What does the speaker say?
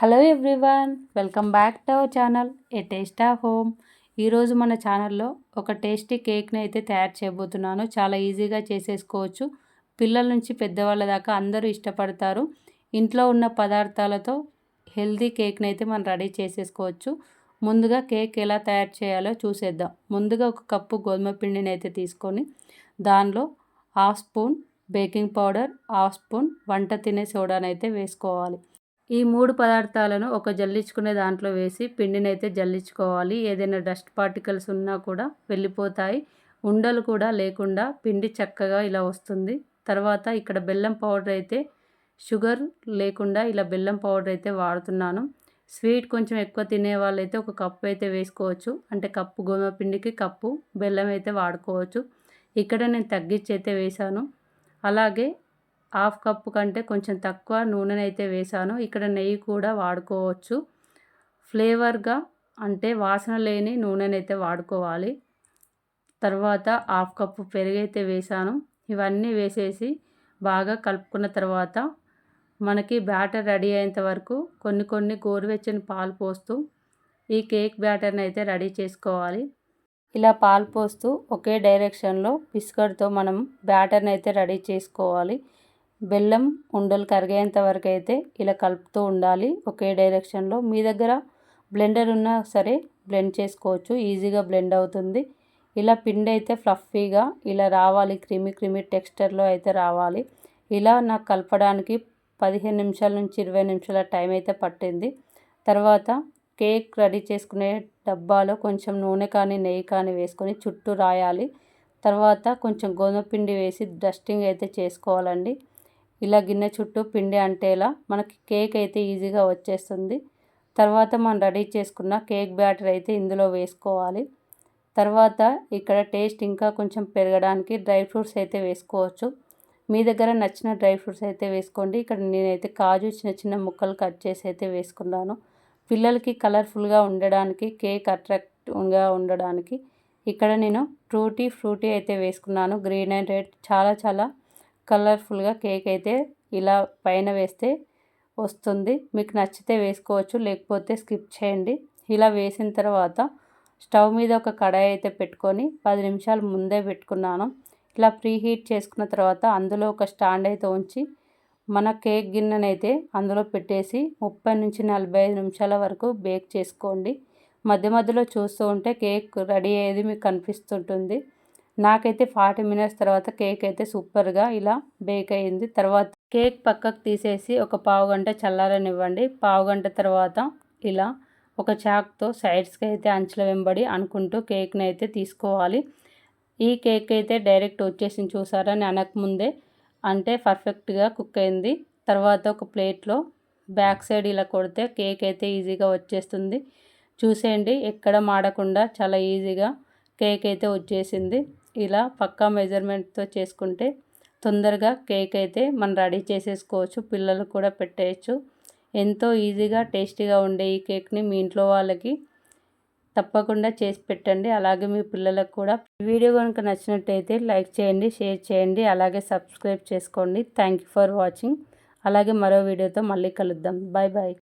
Hello everyone welcome back to our channel a taste of home. ఈరోజు మన ఛానల్లో ఒక టేస్టీ కేక్ని అయితే తయారు చేయబోతున్నాను. చాలా ఈజీగా చేసేసుకోవచ్చు. పిల్లల నుంచి పెద్దవాళ్ళ దాకా అందరూ ఇష్టపడతారు. ఇంట్లో ఉన్న పదార్థాలతో హెల్దీ కేక్ని అయితే మనం రెడీ చేసేసుకోవచ్చు. ముందుగా కేక్ ఎలా తయారు చేయాలో చూసేద్దాం. ముందుగా ఒక కప్పు గోధుమ పిండిని అయితే తీసుకొని దానిలో half spoon baking powder half spoon వంట తినే సోడాని అయితే వేసుకోవాలి. ఈ మూడు పదార్థాలను ఒక జల్లించుకునే దాంట్లో వేసి పిండినైతే జల్లించుకోవాలి. ఏదైనా డస్ట్ పార్టికల్స్ ఉన్నా కూడా వెళ్ళిపోతాయి. ఉండలు కూడా లేకుండా పిండి చక్కగా ఇలా వస్తుంది. తర్వాత ఇక్కడ బెల్లం పౌడర్ అయితే షుగర్ లేకుండా ఇలా బెల్లం పౌడర్ అయితే వాడుతున్నాను. స్వీట్ కొంచెం ఎక్కువ తినే వాళ్ళైతే ఒక కప్పు అయితే వేసుకోవచ్చు. అంటే కప్పు గోధుమ పిండికి కప్పు బెల్లం అయితే వాడుకోవచ్చు. ఇక్కడ నేను తగ్గించి అయితే వేశాను. అలాగే హాఫ్ కప్పు కంటే కొంచెం తక్కువ నూనెనైతే వేశాను. వేసాను ఇక్కడ నెయ్యి కూడా వాడుకోవచ్చు. ఫ్లేవర్గా అంటే వాసన లేని నూనెనైతే వాడుకోవాలి. తర్వాత హాఫ్ కప్పు పెరుగైతే వేసాను ఇవన్నీ వేసేసి బాగా కలుపుకున్న తర్వాత మనకి బ్యాటర్ రెడీ అయ్యేంత వరకు కొన్ని కొన్ని గోరువెచ్చని పాలు పోస్తూ ఈ కేక్ బ్యాటర్ని అయితే రెడీ చేసుకోవాలి. ఇలా పాలు పోస్తూ ఒకే డైరెక్షన్లో బిస్కట్తో మనం బ్యాటర్ని అయితే రెడీ చేసుకోవాలి. బెల్లం ఉండలు కరిగేంత వరకు అయితే ఇలా కలుపుతూ ఉండాలి. ఒకే డైరెక్షన్లో మీ దగ్గర బ్లెండర్ ఉన్నా సరే బ్లెండ్ చేసుకోవచ్చు. ఈజీగా బ్లెండ్ అవుతుంది. ఇలా పిండి అయితే ఫ్లఫీగా ఇలా రావాలి. క్రిమి క్రిమి టెక్స్చర్లో అయితే రావాలి. ఇలా నాకు కలపడానికి పదిహేను నిమిషాల నుంచి ఇరవై నిమిషాల టైం అయితే పట్టింది. తర్వాత కేక్ రెడీ చేసుకునే డబ్బాలో కొంచెం నూనె కానీ నెయ్యి కానీ వేసుకొని చుట్టూ రాయాలి. తర్వాత కొంచెం గోధుమ పిండి వేసి డస్టింగ్ అయితే చేసుకోవాలండి. ఇలా గిన్నె చుట్టూ పిండి అంటేలా మనకి కేక్ అయితే ఈజీగా వచ్చేస్తుంది. తర్వాత మనం రెడీ చేసుకున్న కేక్ బ్యాటర్ అయితే ఇందులో వేసుకోవాలి. తర్వాత ఇక్కడ టేస్ట్ ఇంకా కొంచెం పెరగడానికి డ్రై ఫ్రూట్స్ అయితే వేసుకోవచ్చు. మీ దగ్గర నచ్చిన డ్రై ఫ్రూట్స్ అయితే వేసుకోండి. ఇక్కడ నేనైతే కాజు చిన్న చిన్న ముక్కలు కట్ చేసి అయితే వేసుకున్నాను. పిల్లలకి కలర్ఫుల్గా ఉండడానికి కేక్ అట్రాక్టివ్గా ఉండడానికి ఇక్కడ నేను ఫ్రూటీ ఫ్రూటీ అయితే వేసుకున్నాను. గ్రీన్ అండ్ రెడ్ చాలా చాలా కలర్ఫుల్గా కేక్ అయితే ఇలా పైన వేస్తే వస్తుంది. మీకు నచ్చితే వేసుకోవచ్చు లేకపోతే స్కిప్ చేయండి. ఇలా వేసిన తర్వాత స్టవ్ మీద ఒక కడాయి అయితే పెట్టుకొని పది నిమిషాలు ముందే పెట్టుకున్నాను. ఇలా ప్రీ హీట్ చేసుకున్న తర్వాత అందులో ఒక స్టాండ్ అయితే ఉంచి మన కేక్ గిన్నెనైతే అందులో పెట్టేసి ముప్పై నుంచి నలభై ఐదు నిమిషాల వరకు బేక్ చేసుకోండి. మధ్య మధ్యలో చూస్తూ ఉంటే కేక్ రెడీ అయ్యేది మీకు కనిపిస్తుంటుంది. నాకైతే ఫార్టీ మినిట్స్ తర్వాత కేక్ అయితే సూపర్గా ఇలా బేక్ అయ్యింది తర్వాత కేక్ పక్కకు తీసేసి ఒక పావు గంట చల్లారనివ్వండి. పావు గంట తర్వాత ఇలా ఒక చాక్తో సైడ్స్కి అయితే అంచుల వెంబడి అనుకుంటూ కేక్ని అయితే తీసుకోవాలి. ఈ కేక్ అయితే డైరెక్ట్ వచ్చేసి చూసారని అనకముందే అంటే పర్ఫెక్ట్గా కుక్ అయింది. తర్వాత ఒక ప్లేట్లో బ్యాక్ సైడ్ ఇలా కొడితే కేక్ అయితే ఈజీగా వచ్చేస్తుంది. చూసేయండి ఎక్కడ మాడకుండా చాలా ఈజీగా కేక్ అయితే వచ్చేసింది. ఇలా పక్కా మెజర్మెంట్తో చేసుకుంటే తొందరగా కేక్ అయితే మనం రెడీ చేసేసుకోవచ్చు పిల్లలకు కూడా పెట్టేయచ్చు. ఎంతో ఈజీగా టేస్టీగా ఉండే ఈ కేక్ని మీ ఇంట్లో వాళ్ళకి తప్పకుండా చేసి పెట్టండి. అలాగే మీ పిల్లలకు కూడా వీడియో కనుక నచ్చినట్టయితే లైక్ చేయండి షేర్ చేయండి అలాగే సబ్స్క్రైబ్ చేసుకోండి. Thank for watching. అలాగే మరో వీడియోతో మళ్ళీ కలుద్దాం. Bye bye